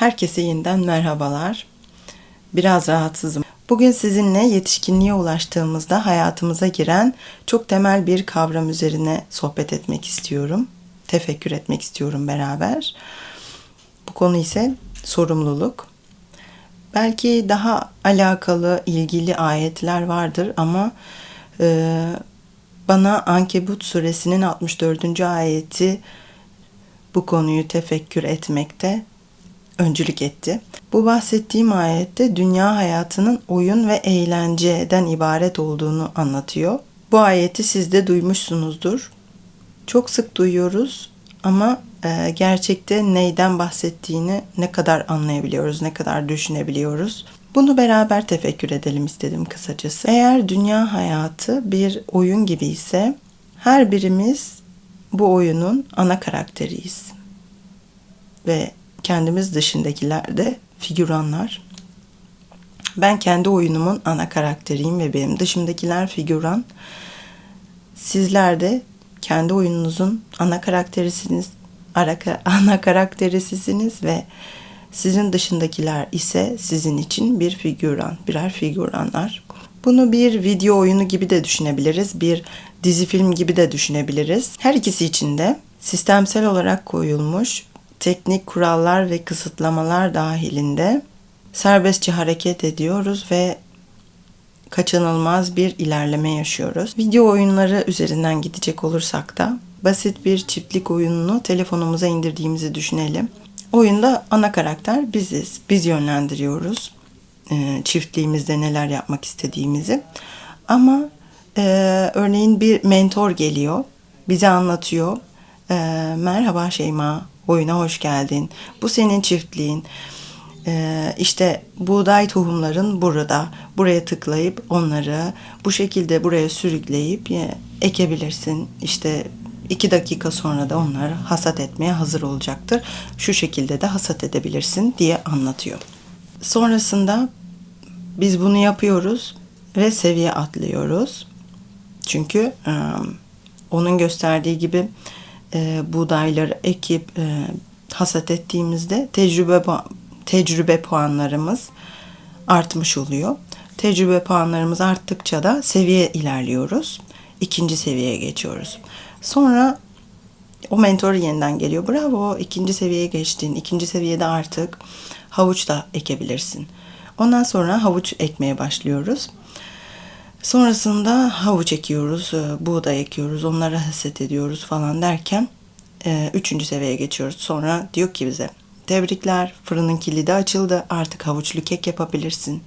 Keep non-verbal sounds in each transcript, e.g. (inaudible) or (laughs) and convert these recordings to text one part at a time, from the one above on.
Herkese yeniden merhabalar. Biraz rahatsızım. Bugün sizinle yetişkinliğe ulaştığımızda hayatımıza giren çok temel bir kavram üzerine sohbet etmek istiyorum. Tefekkür etmek istiyorum beraber. Bu konu ise sorumluluk. Belki daha alakalı, ilgili ayetler vardır ama e, bana Ankebut suresinin 64. ayeti bu konuyu tefekkür etmekte öncülük etti. Bu bahsettiğim ayette dünya hayatının oyun ve eğlenceden ibaret olduğunu anlatıyor. Bu ayeti siz de duymuşsunuzdur. Çok sık duyuyoruz ama e, gerçekte neyden bahsettiğini ne kadar anlayabiliyoruz, ne kadar düşünebiliyoruz. Bunu beraber tefekkür edelim istedim kısacası. Eğer dünya hayatı bir oyun gibi ise her birimiz bu oyunun ana karakteriyiz. Ve kendimiz dışındakiler de figüranlar. Ben kendi oyunumun ana karakteriyim ve benim dışımdakiler figüran. Sizler de kendi oyununuzun ana karakterisiniz, (laughs) ana karakterisisiniz ve sizin dışındakiler ise sizin için bir figüran, birer figüranlar. Bunu bir video oyunu gibi de düşünebiliriz, bir dizi film gibi de düşünebiliriz. Her ikisi için de sistemsel olarak koyulmuş teknik kurallar ve kısıtlamalar dahilinde serbestçe hareket ediyoruz ve kaçınılmaz bir ilerleme yaşıyoruz. Video oyunları üzerinden gidecek olursak da basit bir çiftlik oyununu telefonumuza indirdiğimizi düşünelim. Oyunda ana karakter biziz. Biz yönlendiriyoruz e, çiftliğimizde neler yapmak istediğimizi. Ama e, örneğin bir mentor geliyor, bize anlatıyor. E, Merhaba Şeyma, oyuna hoş geldin. Bu senin çiftliğin. Ee, işte buğday tohumların burada. Buraya tıklayıp onları bu şekilde buraya sürükleyip ekebilirsin. İşte iki dakika sonra da onları hasat etmeye hazır olacaktır. Şu şekilde de hasat edebilirsin diye anlatıyor. Sonrasında biz bunu yapıyoruz ve seviye atlıyoruz. Çünkü onun gösterdiği gibi e, buğdayları ekip e, hasat ettiğimizde tecrübe tecrübe puanlarımız artmış oluyor. Tecrübe puanlarımız arttıkça da seviye ilerliyoruz. İkinci seviyeye geçiyoruz. Sonra o mentor yeniden geliyor. Bravo ikinci seviyeye geçtin. İkinci seviyede artık havuç da ekebilirsin. Ondan sonra havuç ekmeye başlıyoruz. Sonrasında havuç ekiyoruz, e, buğday ekiyoruz, onları haset ediyoruz falan derken e, üçüncü seviyeye geçiyoruz. Sonra diyor ki bize tebrikler fırının kilidi açıldı artık havuçlu kek yapabilirsin.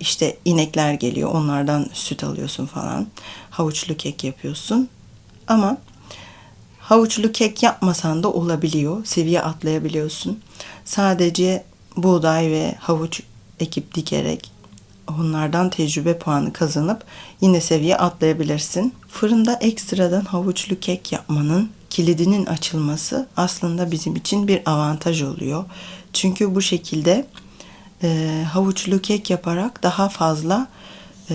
İşte inekler geliyor onlardan süt alıyorsun falan. Havuçlu kek yapıyorsun. Ama havuçlu kek yapmasan da olabiliyor. Seviye atlayabiliyorsun. Sadece buğday ve havuç ekip dikerek onlardan tecrübe puanı kazanıp yine seviye atlayabilirsin. Fırında ekstradan havuçlu kek yapmanın kilidinin açılması aslında bizim için bir avantaj oluyor. Çünkü bu şekilde e, havuçlu kek yaparak daha fazla e,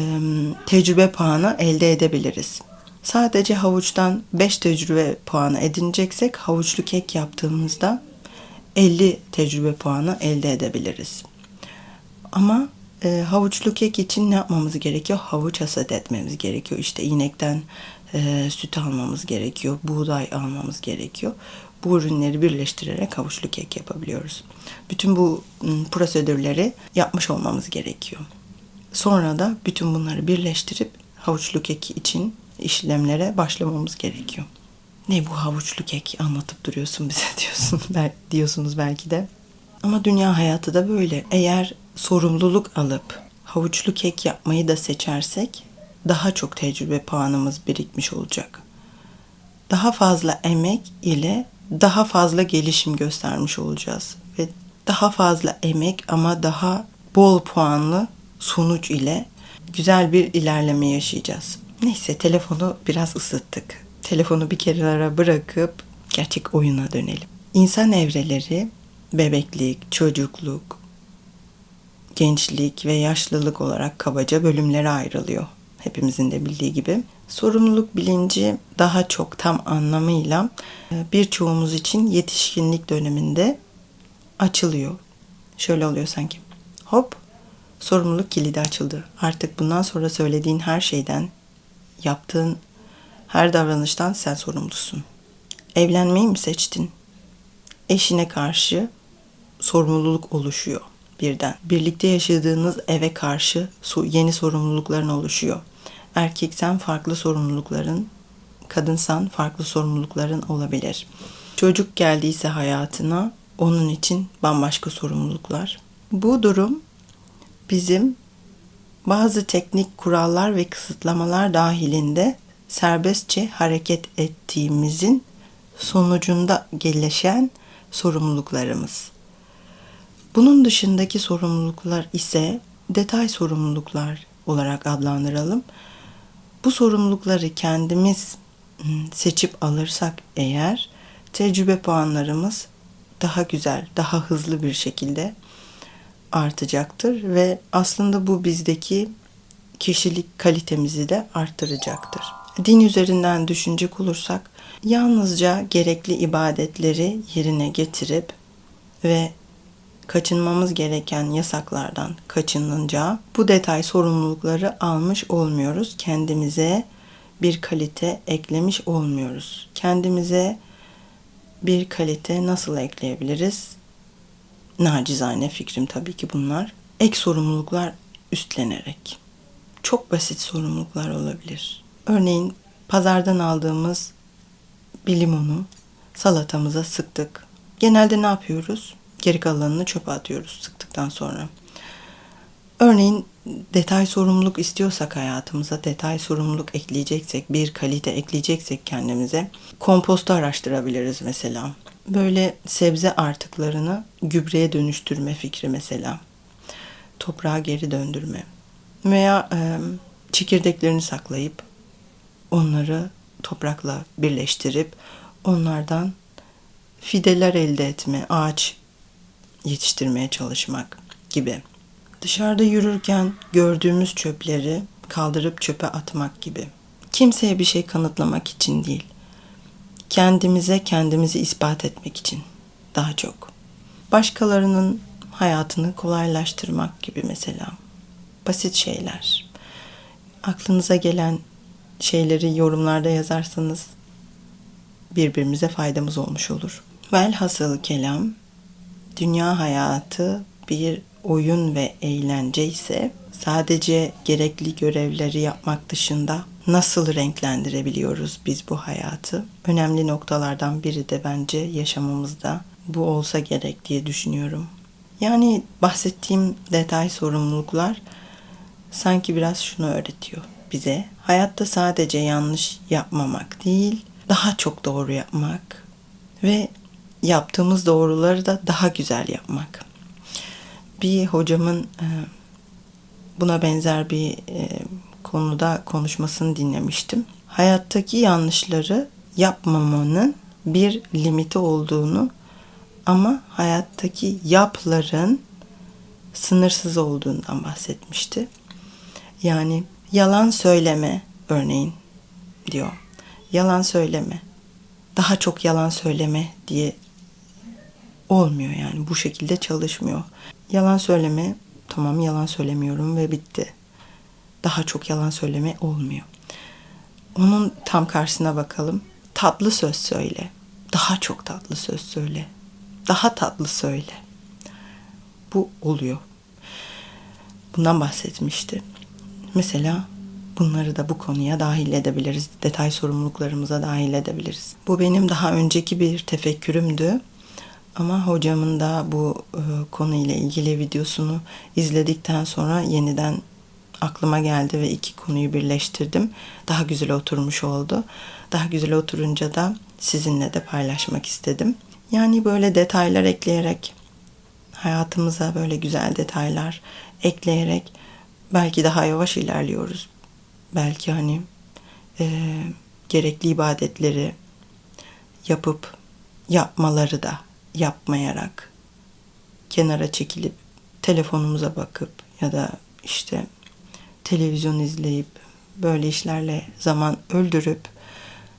tecrübe puanı elde edebiliriz. Sadece havuçtan 5 tecrübe puanı edineceksek havuçlu kek yaptığımızda 50 tecrübe puanı elde edebiliriz. Ama e, havuçlu kek için ne yapmamız gerekiyor? Havuç hasat etmemiz gerekiyor. İşte inekten e, süt almamız gerekiyor. Buğday almamız gerekiyor. Bu ürünleri birleştirerek havuçlu kek yapabiliyoruz. Bütün bu prosedürleri yapmış olmamız gerekiyor. Sonra da bütün bunları birleştirip havuçlu kek için işlemlere başlamamız gerekiyor. Ne bu havuçlu kek anlatıp duruyorsun bize (laughs) diyorsun, diyorsunuz belki de. Ama dünya hayatı da böyle. Eğer sorumluluk alıp havuçlu kek yapmayı da seçersek daha çok tecrübe puanımız birikmiş olacak. Daha fazla emek ile daha fazla gelişim göstermiş olacağız ve daha fazla emek ama daha bol puanlı sonuç ile güzel bir ilerleme yaşayacağız. Neyse telefonu biraz ısıttık. Telefonu bir kenara bırakıp gerçek oyuna dönelim. İnsan evreleri bebeklik, çocukluk, gençlik ve yaşlılık olarak kabaca bölümlere ayrılıyor. Hepimizin de bildiği gibi. Sorumluluk bilinci daha çok tam anlamıyla e, birçoğumuz için yetişkinlik döneminde açılıyor. Şöyle oluyor sanki. Hop sorumluluk kilidi açıldı. Artık bundan sonra söylediğin her şeyden, yaptığın her davranıştan sen sorumlusun. Evlenmeyi mi seçtin? Eşine karşı sorumluluk oluşuyor birden. Birlikte yaşadığınız eve karşı yeni sorumlulukların oluşuyor. Erkeksen farklı sorumlulukların, kadınsan farklı sorumlulukların olabilir. Çocuk geldiyse hayatına onun için bambaşka sorumluluklar. Bu durum bizim bazı teknik kurallar ve kısıtlamalar dahilinde serbestçe hareket ettiğimizin sonucunda gelişen sorumluluklarımız. Bunun dışındaki sorumluluklar ise detay sorumluluklar olarak adlandıralım. Bu sorumlulukları kendimiz hmm, seçip alırsak eğer tecrübe puanlarımız daha güzel, daha hızlı bir şekilde artacaktır ve aslında bu bizdeki kişilik kalitemizi de arttıracaktır. Din üzerinden düşünecek olursak yalnızca gerekli ibadetleri yerine getirip ve kaçınmamız gereken yasaklardan kaçınınca bu detay sorumlulukları almış olmuyoruz. Kendimize bir kalite eklemiş olmuyoruz. Kendimize bir kalite nasıl ekleyebiliriz? Nacizane fikrim tabii ki bunlar. Ek sorumluluklar üstlenerek. Çok basit sorumluluklar olabilir. Örneğin pazardan aldığımız bir limonu salatamıza sıktık. Genelde ne yapıyoruz? Geri kalanını çöpe atıyoruz sıktıktan sonra. Örneğin detay sorumluluk istiyorsak hayatımıza, detay sorumluluk ekleyeceksek, bir kalite ekleyeceksek kendimize kompostu araştırabiliriz mesela. Böyle sebze artıklarını gübreye dönüştürme fikri mesela. Toprağa geri döndürme. Veya e, çekirdeklerini saklayıp onları toprakla birleştirip onlardan fideler elde etme, ağaç yetiştirmeye çalışmak gibi. Dışarıda yürürken gördüğümüz çöpleri kaldırıp çöpe atmak gibi. Kimseye bir şey kanıtlamak için değil. Kendimize kendimizi ispat etmek için daha çok. Başkalarının hayatını kolaylaştırmak gibi mesela. Basit şeyler. Aklınıza gelen şeyleri yorumlarda yazarsanız birbirimize faydamız olmuş olur. Velhasıl kelam dünya hayatı bir oyun ve eğlence ise sadece gerekli görevleri yapmak dışında nasıl renklendirebiliyoruz biz bu hayatı? Önemli noktalardan biri de bence yaşamımızda bu olsa gerek diye düşünüyorum. Yani bahsettiğim detay sorumluluklar sanki biraz şunu öğretiyor bize. Hayatta sadece yanlış yapmamak değil, daha çok doğru yapmak ve yaptığımız doğruları da daha güzel yapmak. Bir hocamın e, buna benzer bir e, konuda konuşmasını dinlemiştim. Hayattaki yanlışları yapmamanın bir limiti olduğunu ama hayattaki yapların sınırsız olduğundan bahsetmişti. Yani yalan söyleme örneğin diyor. Yalan söyleme. Daha çok yalan söyleme diye olmuyor yani bu şekilde çalışmıyor. Yalan söyleme tamam yalan söylemiyorum ve bitti. Daha çok yalan söyleme olmuyor. Onun tam karşısına bakalım. Tatlı söz söyle. Daha çok tatlı söz söyle. Daha tatlı söyle. Bu oluyor. Bundan bahsetmişti. Mesela bunları da bu konuya dahil edebiliriz. Detay sorumluluklarımıza dahil edebiliriz. Bu benim daha önceki bir tefekkürümdü. Ama hocamın da bu e, konuyla ilgili videosunu izledikten sonra yeniden aklıma geldi ve iki konuyu birleştirdim. Daha güzel oturmuş oldu. Daha güzel oturunca da sizinle de paylaşmak istedim. Yani böyle detaylar ekleyerek hayatımıza böyle güzel detaylar ekleyerek belki daha yavaş ilerliyoruz. Belki hani e, gerekli ibadetleri yapıp yapmaları da yapmayarak kenara çekilip telefonumuza bakıp ya da işte televizyon izleyip böyle işlerle zaman öldürüp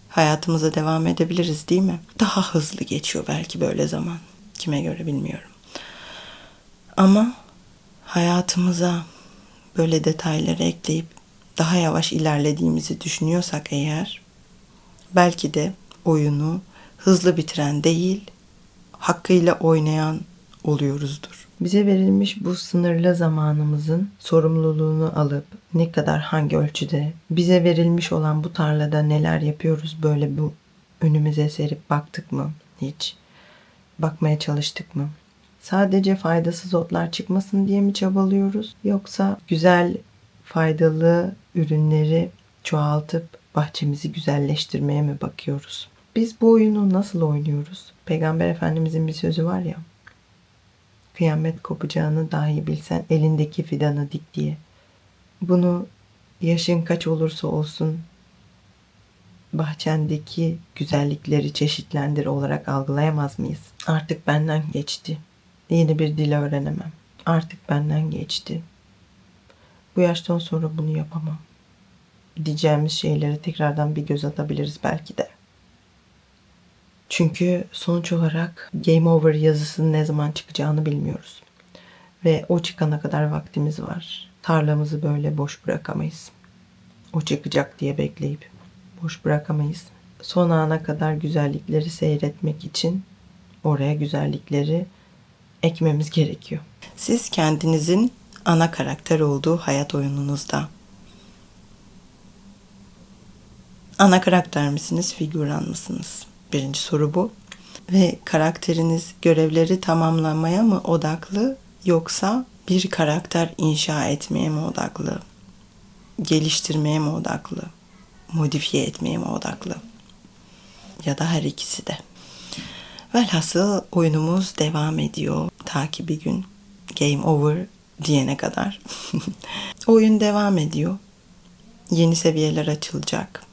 hayatımıza devam edebiliriz değil mi? Daha hızlı geçiyor belki böyle zaman. Kime göre bilmiyorum. Ama hayatımıza böyle detayları ekleyip daha yavaş ilerlediğimizi düşünüyorsak eğer belki de oyunu hızlı bitiren değil, hakkıyla oynayan oluyoruzdur. Bize verilmiş bu sınırlı zamanımızın sorumluluğunu alıp ne kadar hangi ölçüde bize verilmiş olan bu tarlada neler yapıyoruz böyle bu önümüze serip baktık mı hiç? Bakmaya çalıştık mı? Sadece faydasız otlar çıkmasın diye mi çabalıyoruz? Yoksa güzel, faydalı ürünleri çoğaltıp bahçemizi güzelleştirmeye mi bakıyoruz? Biz bu oyunu nasıl oynuyoruz? Peygamber Efendimizin bir sözü var ya. Kıyamet kopacağını dahi bilsen elindeki fidanı dik diye. Bunu yaşın kaç olursa olsun bahçendeki güzellikleri çeşitlendir olarak algılayamaz mıyız? Artık benden geçti. Yeni bir dil öğrenemem. Artık benden geçti. Bu yaştan sonra bunu yapamam. Diyeceğimiz şeyleri tekrardan bir göz atabiliriz belki de. Çünkü sonuç olarak Game Over yazısının ne zaman çıkacağını bilmiyoruz. Ve o çıkana kadar vaktimiz var. Tarlamızı böyle boş bırakamayız. O çıkacak diye bekleyip boş bırakamayız. Son ana kadar güzellikleri seyretmek için oraya güzellikleri ekmemiz gerekiyor. Siz kendinizin ana karakter olduğu hayat oyununuzda ana karakter misiniz, figüran mısınız? Birinci soru bu. Ve karakteriniz görevleri tamamlamaya mı odaklı yoksa bir karakter inşa etmeye mi odaklı? Geliştirmeye mi odaklı? Modifiye etmeye mi odaklı? Ya da her ikisi de. Velhasıl oyunumuz devam ediyor. Ta ki bir gün game over diyene kadar. (laughs) Oyun devam ediyor. Yeni seviyeler açılacak.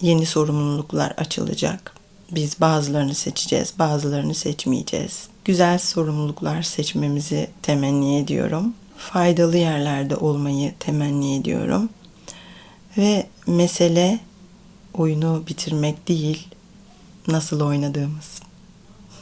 Yeni sorumluluklar açılacak. Biz bazılarını seçeceğiz, bazılarını seçmeyeceğiz. Güzel sorumluluklar seçmemizi temenni ediyorum. Faydalı yerlerde olmayı temenni ediyorum. Ve mesele oyunu bitirmek değil, nasıl oynadığımız.